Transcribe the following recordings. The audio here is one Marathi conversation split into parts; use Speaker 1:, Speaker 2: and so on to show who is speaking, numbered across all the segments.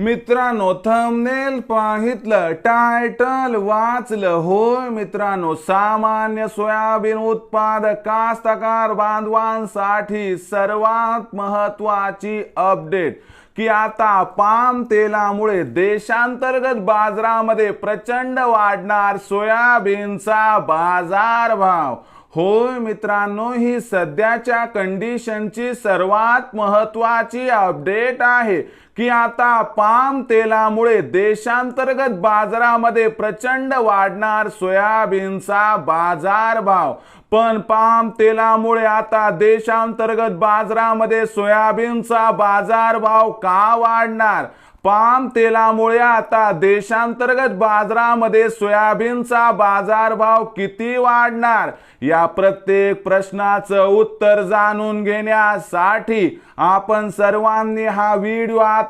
Speaker 1: मित्रांनो थंबनेल पाहितलं टायटल वाचलं. होय मित्रांनो सामान्य सोयाबीन उत्पादक कास्तकार बांधवांसाठी सर्वात महत्वाची अपडेट की आता पाम तेलामुळे देशांतर्गत बाजारामध्ये प्रचंड वाढणार सोयाबीनचा बाजारभाव. होय मित्रांनो ही सध्याच्या कंडिशनची सर्वात महत्वाची अपडेट आहे. की आता पाम तेलामुळे देशांतर्गत बाजारामध्ये प्रचंड वाढणार सोयाबीनचा बाजारभाव. पण पाम तेलामुळे आता देशांतर्गत बाजारामध्ये सोयाबीनचा बाजारभाव का वाढणार? पाम तेलामुळे आता देशांतर्गत बाजारामध्ये सोयाबीनचा बाजारभाव किती वाढणार? या प्रत्येक प्रश्नाचं उत्तर जाणून घेण्यासाठी आपण सर्वांनी हा व्हिडिओ आता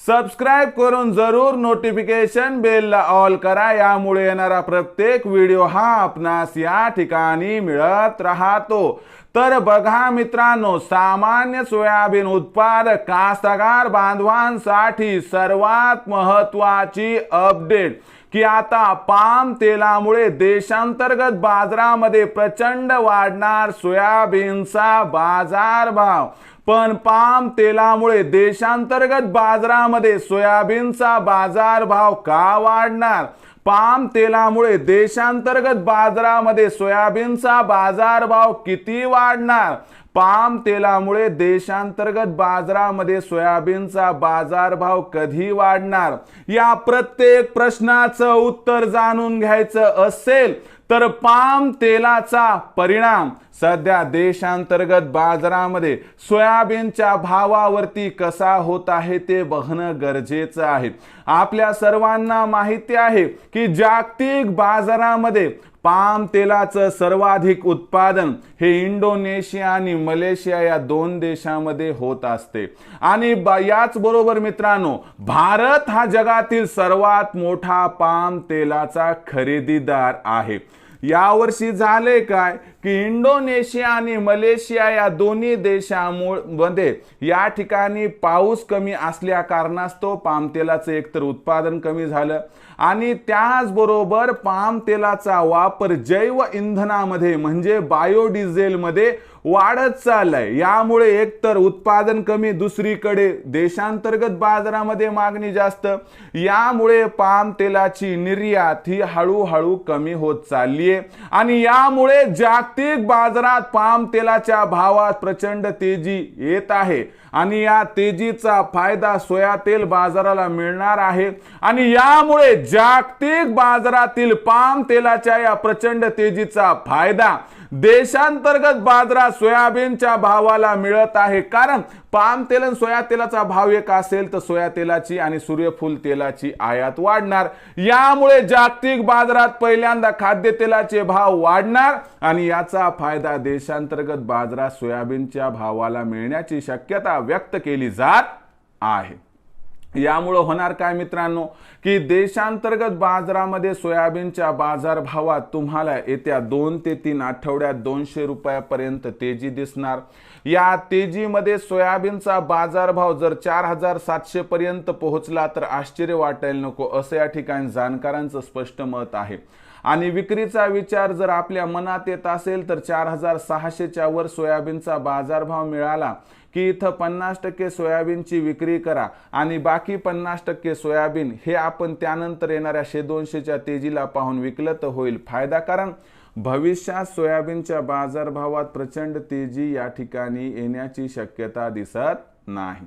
Speaker 1: सबस्क्राईब करून जरूर नोटिफिकेशन बेलला ऑल करा. यामुळे येणारा प्रत्येक व्हिडिओ हा आपणास या ठिकाणी मिळत राहतो. तर बघा मित्रांनो सामान्य सोयाबीन उत्पादक कास्तकार बांधवांसाठी सर्वात महत्वाची अपडेट की आता पाम तेलामुळे देशांतर्गत बाजारामध्ये प्रचंड वाढणार सोयाबीनचा बाजारभाव. पण पाम तेलामुळे देशांतर्गत बाजारामध्ये सोयाबीनचा बाजारभाव का वाढणार? पाम तेलामुळे देशांतर्गत बाजारामध्ये सोयाबीनचा बाजारभाव किती वाढणार? पाम तेलामुळे देशांतर्गत बाजारामध्ये सोयाबीनचा बाजारभाव कधी वाढणार? या प्रत्येक प्रश्नाचं उत्तर जाणून घ्यायचं असेल तर पाम तेलाचा परिणाम सध्या देशांतर्गत बाजारामध्ये सोयाबीनच्या भावावरती कसा होत आहे ते बघणं गरजेचं आहे. आपल्या सर्वांना माहिती आहे की जागतिक बाजारामध्ये पाम तेलाचं सर्वाधिक उत्पादन हे इंडोनेशिया आणि मलेशिया या दोन देशामध्ये होत असते. आणि याच बरोबर मित्रांनो भारत हा जगातील सर्वात मोठा पाम तेलाचा खरेदीदार आहे. यावर्षी झाले काय? की इंडोनेशिया आणि मलेशिया या दोन्ही देशांमध्ये या ठिकाणी पाऊस कमी असल्या कारणास्तव पाम तेलाचं एकतर उत्पादन कमी झालं. आणि त्याचबरोबर पाम तेलाचा वापर जैव इंधनामध्ये म्हणजे बायोडिझेलमध्ये वाढत चाललाय. यामुळे एकतर उत्पादन कमी दुसरीकडे देशांतर्गत बाजारामध्ये मागणी जास्त. यामुळे पाम तेलाची निर्यात ही हळूहळू कमी होत चालली आहे आणि यामुळे जागतिक बाजारात पाम तेलाच्या भावात प्रचंड तेजी येत आहे. आणि या तेजीचा फायदा सोया तेल बाजाराला मिळणार आहे. आणि यामुळे जागतिक बाजारातील पाम तेलाच्या या प्रचंड तेजीचा फायदा देशांतर्गत बाजारात सोयाबीनच्या भावाला मिळत आहे. कारण पाम तेल आणि सोया तेलाचा भाव एक असेल तर सोया तेलाची आणि सूर्यफूल तेलाची आयात वाढणार. यामुळे जागतिक बाजारात पहिल्यांदा खाद्यतेलाचे भाव वाढणार आणि याचा फायदा देशांतर्गत बाजारात सोयाबीनच्या भावाला मिळण्याची शक्यता व्यक्त केली जात आहे. यामुळं होणार काय मित्रांनो? की देशांतर्गत बाजारामध्ये सोयाबीनच्या बाजारभावात तुम्हाला येत्या दोन ते तीन आठवड्यात दोनशे रुपयापर्यंत तेजी दिसणार. या तेजीमध्ये सोयाबीनचा बाजारभाव जर चार हजार सातशे पर्यंत पोहोचला तर आश्चर्य वाटायला नको असं या ठिकाणी जाणकारांचं स्पष्ट मत आहे. आणि विक्रीचा विचार जर आपल्या मनात येत असेल तर चार हजार सहाशेच्या वर सोयाबीनचा बाजारभाव मिळाला की इथं पन्नास टक्के सोयाबीनची विक्री करा आणि बाकी पन्नास टक्के सोयाबीन हे आपण त्यानंतर येणाऱ्या शे दोनशेच्या तेजीला पाहून विकलं तर होईल फायदा. कारण भविष्यात सोयाबीनच्या बाजारभावात प्रचंड तेजी या ठिकाणी येण्याची शक्यता दिसत नाही.